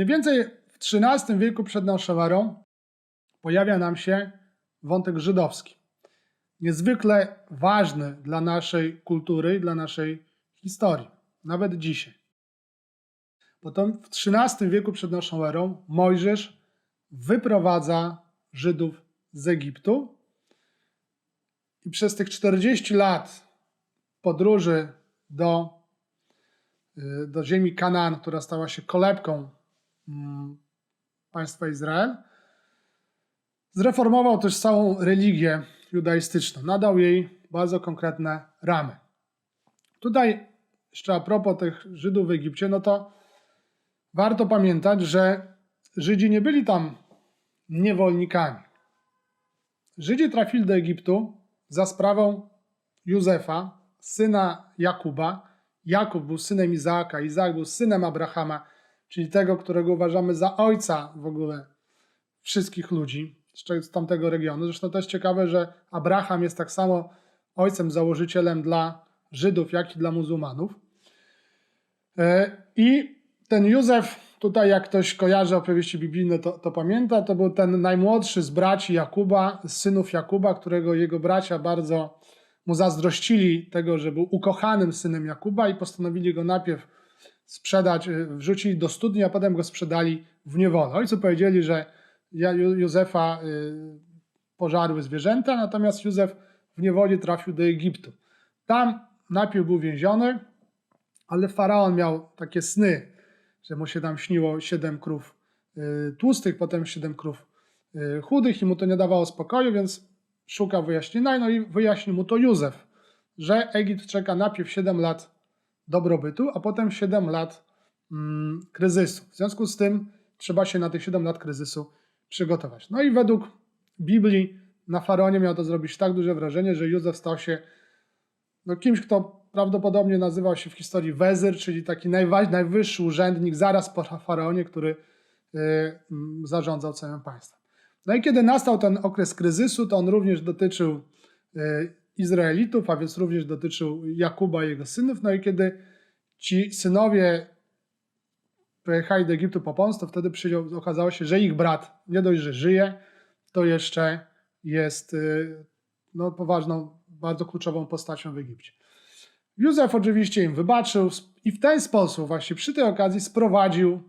Mniej więcej w XIII wieku przed naszą erą pojawia nam się wątek żydowski. Niezwykle ważny dla naszej kultury dla naszej historii, nawet dzisiaj. Potem w XIII wieku przed naszą erą Mojżesz wyprowadza Żydów z Egiptu i przez tych 40 lat podróży do, y, do ziemi Kanaan, która stała się kolebką państwa Izrael, zreformował też całą religię judaistyczną. Nadał jej bardzo konkretne ramy. Tutaj jeszcze a propos tych Żydów w Egipcie, no to warto pamiętać, że Żydzi nie byli tam niewolnikami. Żydzi trafili do Egiptu za sprawą Józefa, syna Jakuba. Jakub był synem Izaaka, Izaak był synem Abrahama, czyli tego, którego uważamy za ojca w ogóle wszystkich ludzi z tamtego regionu. Zresztą to jest ciekawe, że Abraham jest tak samo ojcem, założycielem dla Żydów, jak i dla muzułmanów. E, I ten Józef, tutaj jak ktoś kojarzy opowieści biblijne, to, to pamięta, to był ten najmłodszy z braci Jakuba, z synów Jakuba, którego jego bracia bardzo mu zazdrościli tego, że był ukochanym synem Jakuba i postanowili go najpierw sprzedać, e, wrzucili do studni, a potem go sprzedali w niewolę. Ojcu powiedzieli, że Józefa y, pożarły zwierzęta, natomiast Józef w niewoli trafił do Egiptu. Tam najpierw był więziony, ale faraon miał takie sny, że mu się tam śniło siedem krów y, tłustych, potem siedem krów y, chudych i mu to nie dawało spokoju, więc szukał wyjaśnienia, no i wyjaśnił mu to Józef, że Egipt czeka najpierw 7 lat dobrobytu, a potem 7 lat mm, kryzysu. W związku z tym trzeba się na tych 7 lat kryzysu przygotować. No i według Biblii na faraonie miał to zrobić tak duże wrażenie, że Józef stał się no, kimś, kto prawdopodobnie nazywał się w historii wezyr, czyli taki najwyższy urzędnik zaraz po faraonie, który yy, zarządzał całym państwem. No i kiedy nastał ten okres kryzysu, to on również dotyczył yy, Izraelitów, a więc również dotyczył Jakuba i jego synów. No i kiedy ci synowie pojechali do Egiptu po pomoc, to wtedy przyjął, okazało się, że ich brat nie dość, że żyje, to jeszcze jest y, no, poważną, bardzo kluczową postacią w Egipcie. Józef oczywiście im wybaczył i w ten sposób właśnie przy tej okazji sprowadził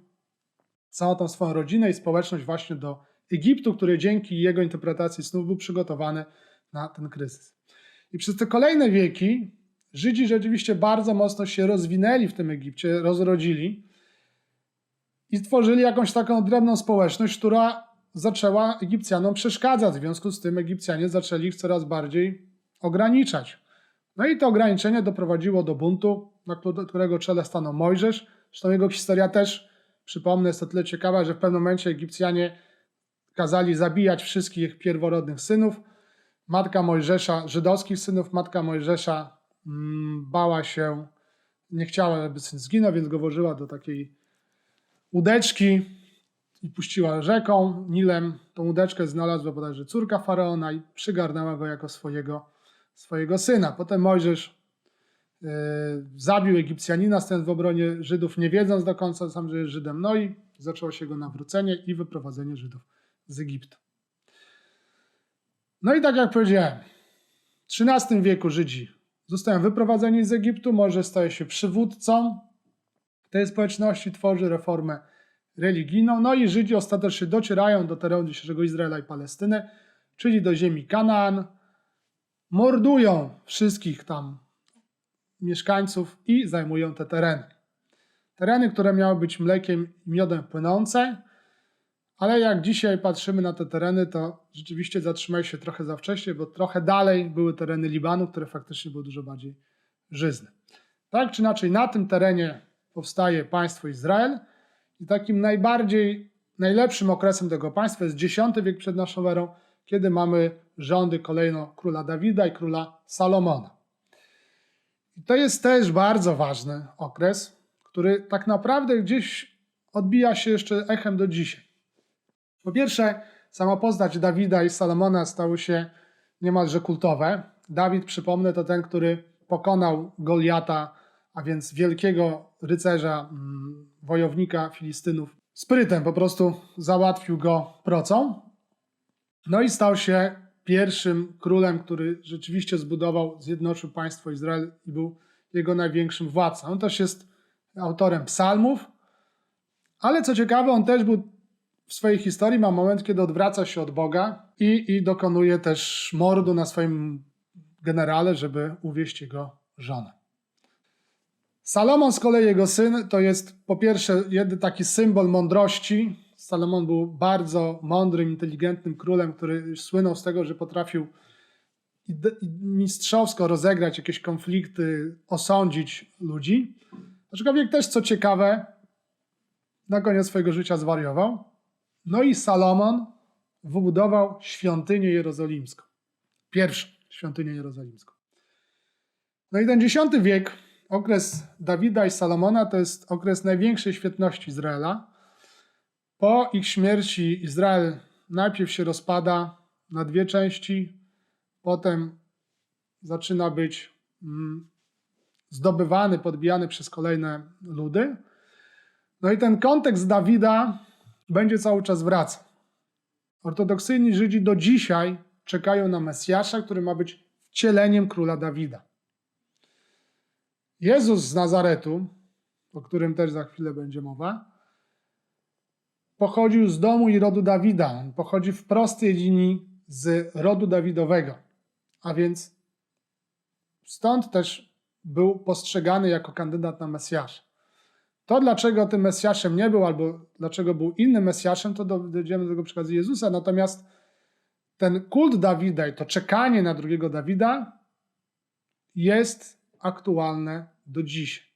całą tą swoją rodzinę i społeczność właśnie do Egiptu, który dzięki jego interpretacji snów był przygotowany na ten kryzys. I przez te kolejne wieki Żydzi rzeczywiście bardzo mocno się rozwinęli w tym Egipcie, rozrodzili i stworzyli jakąś taką drobną społeczność, która zaczęła Egipcjanom przeszkadzać. W związku z tym Egipcjanie zaczęli ich coraz bardziej ograniczać. No i to ograniczenie doprowadziło do buntu, na którego czele stanął Mojżesz. Zresztą jego historia też, przypomnę, jest o tyle ciekawa, że w pewnym momencie Egipcjanie kazali zabijać wszystkich pierworodnych synów. Matka Mojżesza, żydowskich synów, matka Mojżesza mm, bała się, nie chciała, żeby syn zginął, więc go włożyła do takiej łódeczki i puściła rzeką, Nilem. Tą łódeczkę znalazła bodajże córka faraona i przygarnęła go jako swojego, swojego syna. Potem Mojżesz yy, zabił Egipcjanina, stając w obronie Żydów, nie wiedząc do końca sam, że jest Żydem. No i zaczęło się jego nawrócenie i wyprowadzenie Żydów z Egiptu. No i tak jak powiedziałem, w XIII wieku Żydzi zostają wyprowadzeni z Egiptu, Mojżesz staje się przywódcą tej społeczności, tworzy reformę religijną. No i Żydzi ostatecznie docierają do terenu dzisiejszego Izraela i Palestyny, czyli do ziemi Kanaan, mordują wszystkich tam mieszkańców i zajmują te tereny. Tereny, które miały być mlekiem i miodem płynące, ale jak dzisiaj patrzymy na te tereny, to rzeczywiście zatrzymali się trochę za wcześnie, bo trochę dalej były tereny Libanu, które faktycznie były dużo bardziej żyzne. Tak czy inaczej, na tym terenie powstaje państwo Izrael i takim najbardziej, najlepszym okresem tego państwa jest X wiek przed naszą erą, kiedy mamy rządy kolejno króla Dawida i króla Salomona. I to jest też bardzo ważny okres, który tak naprawdę gdzieś odbija się jeszcze echem do dzisiaj. Po pierwsze, sama postać Dawida i Salomona stały się niemalże kultowe. Dawid, przypomnę, to ten, który pokonał Goliata a więc wielkiego rycerza, mm, wojownika Filistynów sprytem po prostu załatwił go procą. No i stał się pierwszym królem, który rzeczywiście zbudował, zjednoczył państwo Izrael i był jego największym władcą. On też jest autorem psalmów, ale co ciekawe, on też był w swojej historii, ma moment, kiedy odwraca się od Boga i, i dokonuje też mordu na swoim generale, żeby uwieść jego żonę. Salomon z kolei, jego syn, to jest po pierwsze jeden taki symbol mądrości. Salomon był bardzo mądrym, inteligentnym królem, który słynął z tego, że potrafił mistrzowsko rozegrać jakieś konflikty, osądzić ludzi. Aczkolwiek też, co ciekawe, na koniec swojego życia zwariował. No i Salomon wybudował świątynię jerozolimską. Pierwszą świątynię jerozolimską. No i ten X wiek, okres Dawida i Salomona, to jest okres największej świetności Izraela. Po ich śmierci Izrael najpierw się rozpada na dwie części, potem zaczyna być mm, zdobywany, podbijany przez kolejne ludy. No i ten kontekst Dawida będzie cały czas wracał. Ortodoksyjni Żydzi do dzisiaj czekają na Mesjasza, który ma być wcieleniem króla Dawida. Jezus z Nazaretu, o którym też za chwilę będzie mowa, pochodził z domu i rodu Dawida. On pochodzi w prostej linii z rodu Dawidowego. A więc stąd też był postrzegany jako kandydat na Mesjasza. To, dlaczego tym Mesjaszem nie był, albo dlaczego był innym Mesjaszem, to dojdziemy do tego przekazu Jezusa. Natomiast ten kult Dawida i to czekanie na drugiego Dawida jest aktualne do dziś.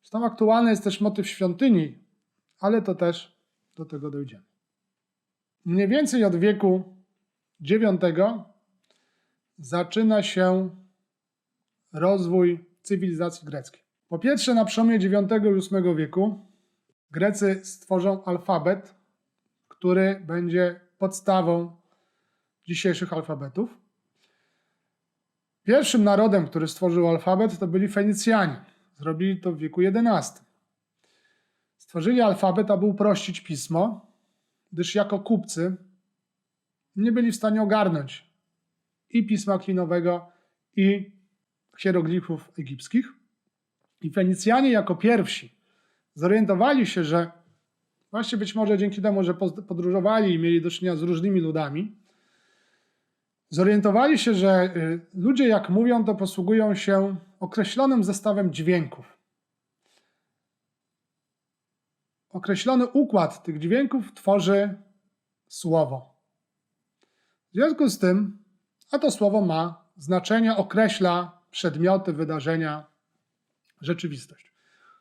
Zresztą aktualny jest też motyw świątyni, ale to też do tego dojdziemy. Mniej więcej od wieku IX zaczyna się rozwój cywilizacji greckiej. Po pierwsze, na przełomie IX i VIII wieku Grecy stworzą alfabet, który będzie podstawą dzisiejszych alfabetów. Pierwszym narodem, który stworzył alfabet, to byli Fenicjanie. Zrobili to w wieku XI. Stworzyli alfabet, aby uprościć pismo, gdyż jako kupcy nie byli w stanie ogarnąć i pisma klinowego, i hieroglifów egipskich. I Fenicjanie jako pierwsi zorientowali się, że właśnie być może dzięki temu, że podróżowali i mieli do czynienia z różnymi ludami, zorientowali się, że y, ludzie jak mówią, to posługują się określonym zestawem dźwięków. Określony układ tych dźwięków tworzy słowo. W związku z tym, a to słowo ma znaczenie, określa przedmioty, wydarzenia, rzeczywistość.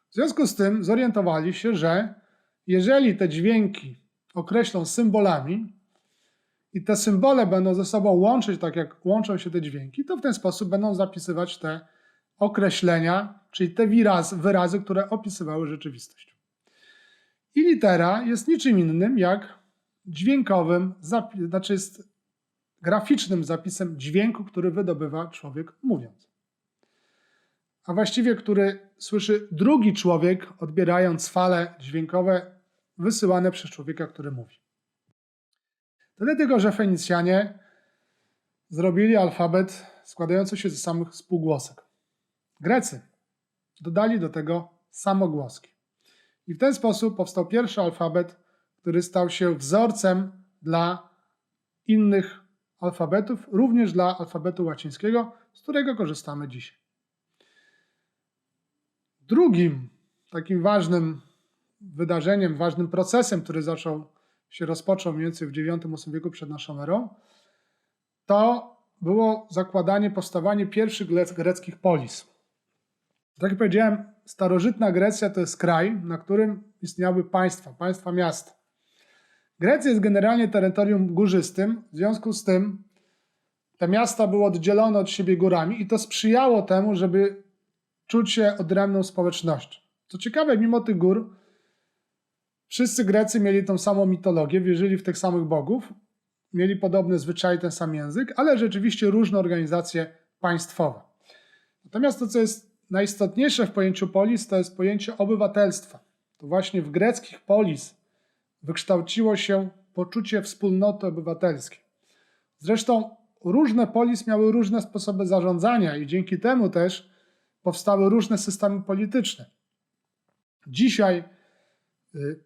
W związku z tym zorientowali się, że jeżeli te dźwięki określą symbolami i te symbole będą ze sobą łączyć tak, jak łączą się te dźwięki, to w ten sposób będą zapisywać te określenia, czyli te wyrazy, wyrazy które opisywały rzeczywistość. I litera jest niczym innym jak dźwiękowym, znaczy jest graficznym zapisem dźwięku, który wydobywa człowiek mówiąc a właściwie który słyszy drugi człowiek, odbierając fale dźwiękowe wysyłane przez człowieka, który mówi. To dlatego, że Fenicjanie zrobili alfabet składający się ze samych spółgłosek. Grecy dodali do tego samogłoski. I w ten sposób powstał pierwszy alfabet, który stał się wzorcem dla innych alfabetów, również dla alfabetu łacińskiego, z którego korzystamy dzisiaj. Drugim takim ważnym wydarzeniem, ważnym procesem, który zaczął się rozpoczął mniej więcej w IX-VIII wieku przed naszą erą, to było zakładanie, powstawanie pierwszych greckich polis. Tak jak powiedziałem, starożytna Grecja to jest kraj, na którym istniały państwa, państwa miasta. Grecja jest generalnie terytorium górzystym, w związku z tym te miasta były oddzielone od siebie górami i to sprzyjało temu, żeby czuć się odrębną społecznością. Co ciekawe, mimo tych gór, wszyscy Grecy mieli tą samą mitologię, wierzyli w tych samych bogów, mieli podobne zwyczaje, ten sam język, ale rzeczywiście różne organizacje państwowe. Natomiast to, co jest najistotniejsze w pojęciu polis, to jest pojęcie obywatelstwa. to właśnie w greckich polis wykształciło się poczucie wspólnoty obywatelskiej. Zresztą różne polis miały różne sposoby zarządzania i dzięki temu też powstały różne systemy polityczne. Dzisiaj y,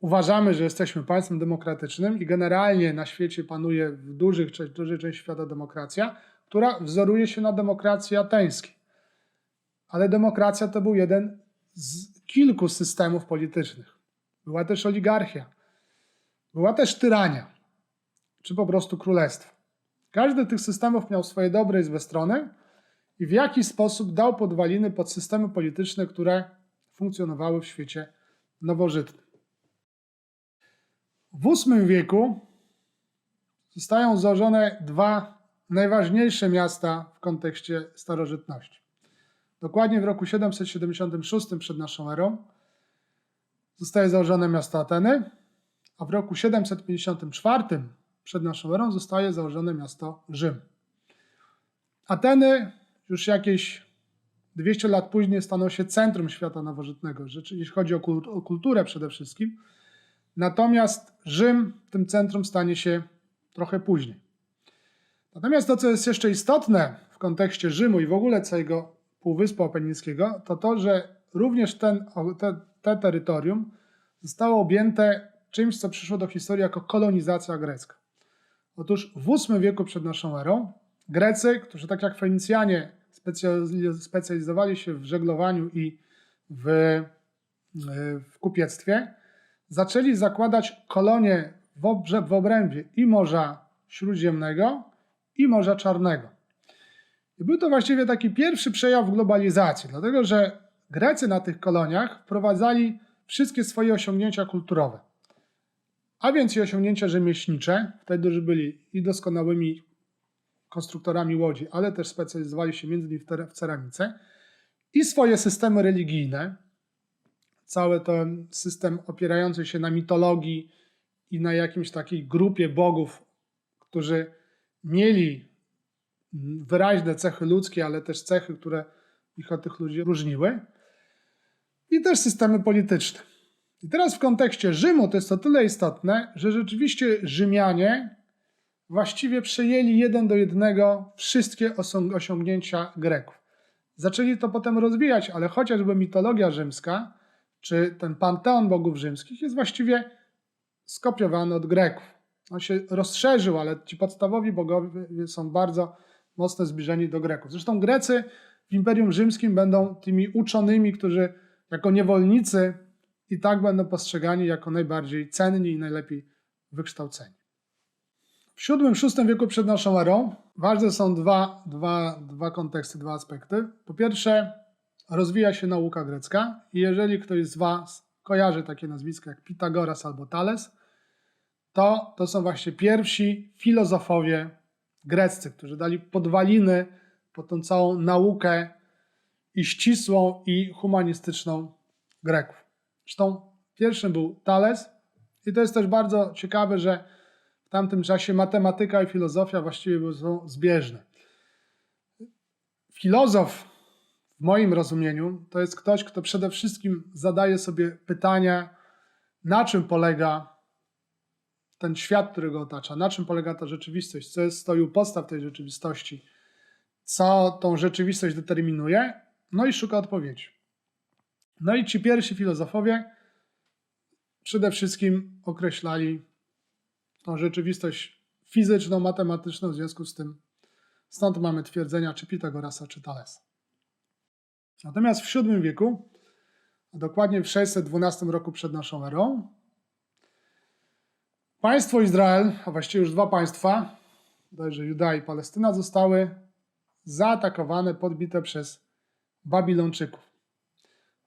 uważamy, że jesteśmy państwem demokratycznym i generalnie na świecie panuje w dużej części świata demokracja, która wzoruje się na demokracji ateńskiej. Ale demokracja to był jeden z kilku systemów politycznych. Była też oligarchia, była też tyrania, czy po prostu królestwo. Każdy z tych systemów miał swoje dobre i złe strony i w jakiś sposób dał podwaliny pod systemy polityczne, które funkcjonowały w świecie nowożytnym. W VIII wieku zostają założone dwa najważniejsze miasta w kontekście starożytności. Dokładnie w roku 776 przed naszą erą zostaje założone miasto Ateny, a w roku 754 przed naszą erą zostaje założone miasto Rzym. Ateny już jakieś 200 lat później staną się centrum świata nowożytnego, jeśli chodzi o kult- o kulturę przede wszystkim. Natomiast Rzym tym centrum stanie się trochę później. Natomiast to, co jest jeszcze istotne w kontekście Rzymu i w ogóle całego Półwyspu Apenińskiego, to to, że również ten, te, te terytorium zostało objęte czymś, co przyszło do historii jako kolonizacja grecka. Otóż w VIII wieku przed naszą erą Grecy, którzy tak jak Fenicjanie specjaliz- specjalizowali się w żeglowaniu i w, w kupiectwie, zaczęli zakładać kolonie w, obrze, w obrębie i Morza Śródziemnego, i Morza Czarnego. I był to właściwie taki pierwszy przejaw globalizacji, dlatego że Grecy na tych koloniach wprowadzali wszystkie swoje osiągnięcia kulturowe, a więc i osiągnięcia rzemieślnicze, wtedy już byli i doskonałymi konstruktorami łodzi, ale też specjalizowali się między innymi w, ceramice, i swoje systemy religijne, cały ten system opierający się na mitologii i na jakimś takiej grupie bogów, którzy mieli wyraźne cechy ludzkie, ale też cechy, które ich od tych ludzi różniły, i też systemy polityczne. I teraz w kontekście Rzymu to jest to tyle istotne, że rzeczywiście Rzymianie właściwie przejęli jeden do jednego wszystkie osiągnięcia Greków. Zaczęli to potem rozwijać, ale chociażby mitologia rzymska, czy ten panteon bogów rzymskich jest właściwie skopiowany od Greków. On się rozszerzył, ale ci podstawowi bogowie są bardzo mocno zbliżeni do Greków. Zresztą Grecy w Imperium Rzymskim będą tymi uczonymi, którzy jako niewolnicy i tak będą postrzegani jako najbardziej cenni i najlepiej wykształceni. W VII-VI wieku przed naszą erą ważne są dwa, dwa, dwa konteksty, dwa aspekty. Po pierwsze, rozwija się nauka grecka i jeżeli ktoś z Was kojarzy takie nazwiska jak Pitagoras albo Thales, to to są właśnie pierwsi filozofowie greccy, którzy dali podwaliny pod tą całą naukę i ścisłą i humanistyczną Greków. Zresztą pierwszym był Thales i to jest też bardzo ciekawe, że tamtym czasie matematyka i filozofia właściwie były zbieżne. Filozof w moim rozumieniu to jest ktoś, kto przede wszystkim zadaje sobie pytania, na czym polega ten świat, który go otacza, na czym polega ta rzeczywistość, co jest stoi u podstaw tej rzeczywistości, co tą rzeczywistość determinuje, no i szuka odpowiedzi. No i ci pierwsi filozofowie przede wszystkim określali tą rzeczywistość fizyczną, matematyczną, w związku z tym stąd mamy twierdzenia czy Pitagorasa, czy Thalesa. Natomiast w VII wieku, dokładnie w 612 roku przed naszą erą, państwo Izrael, a właściwie już dwa państwa, bodajże Juda i Palestyna, zostały zaatakowane, podbite przez Babilończyków.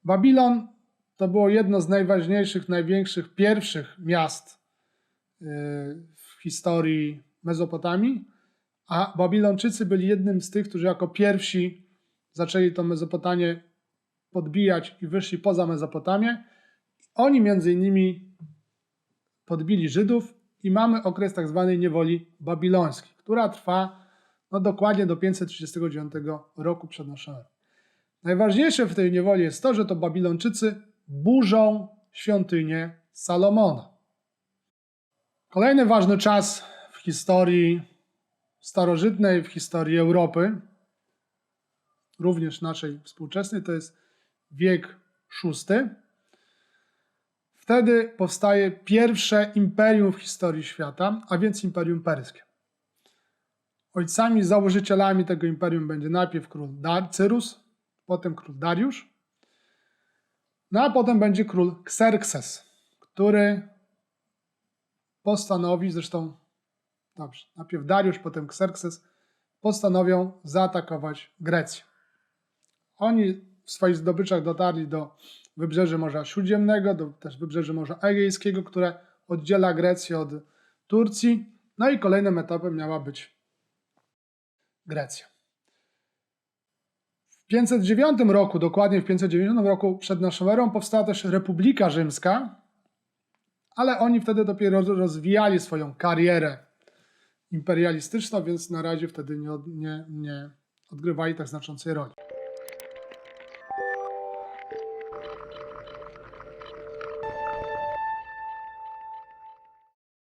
Babilon to było jedno z najważniejszych, największych, pierwszych miast w historii Mezopotamii, a Babilończycy byli jednym z tych, którzy jako pierwsi zaczęli tą Mezopotamię podbijać i wyszli poza Mezopotamię. Oni między innymi podbili Żydów i mamy okres tak zwanej niewoli babilońskiej, która trwa no, dokładnie do 539 roku przed naszą erą. Najważniejsze w tej niewoli jest to, że to Babilończycy burzą świątynię Salomona. Kolejny ważny czas w historii starożytnej, w historii Europy, również naszej współczesnej, to jest wiek VI. Wtedy powstaje pierwsze imperium w historii świata, a więc Imperium Perskie. Ojcami założycielami tego imperium będzie najpierw król Dar- Cyrus, potem król Dariusz, no a potem będzie król Xerxes, który postanowi, zresztą dobrze, najpierw Dariusz, potem Xerxes, postanowią zaatakować Grecję. Oni w swoich zdobyczach dotarli do wybrzeży Morza Śródziemnego, do też wybrzeży Morza Egejskiego, które oddziela Grecję od Turcji. No i kolejnym etapem miała być Grecja. W 509 roku, dokładnie w 590 roku przed naszą erą, powstała też Republika Rzymska, ale oni wtedy dopiero rozwijali swoją karierę imperialistyczną, więc na razie wtedy nie, nie, nie odgrywali tak znaczącej roli.